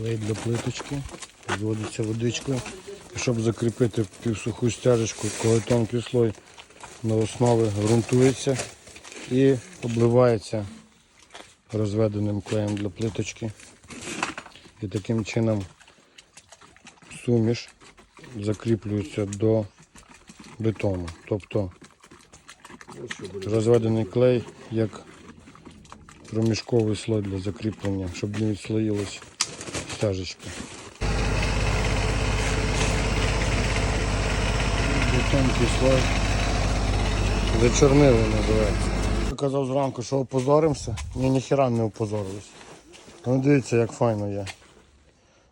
Клей для плиточки. Підводиться водичкою. Щоб закріпити півсуху стяжечку, коли тонкий слой на основі ґрунтується і обливається розведеним клеєм для плиточки. І таким чином суміш закріплюється до бетону. Тобто розведений клей як проміжковий слой для закріплення, щоб не відслоїлись стяжечки. Тонкий слой. Зачорнили називається. Я казав зранку, що опозоримося. Ні, ніхіра не опозорились. Ну дивіться, як файно є.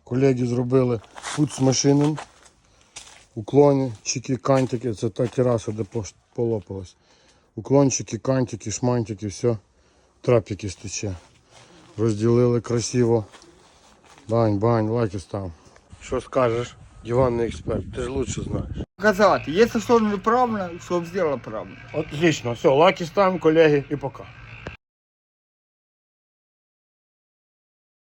Колеги зробили путь з машинами, уклони, чики, кантики, це та тераса, де полопалась. Уклончики, кантики, шмантики, все. Трапики стече. Розділили красиво. Бань, бань, лайки став. Що скажеш, диванний експерт, ти ж лучше знаєш. Показати, якщо що неправильно, щоб зробила правильно. Отлично, все, лайки ставимо, колеги, і пока.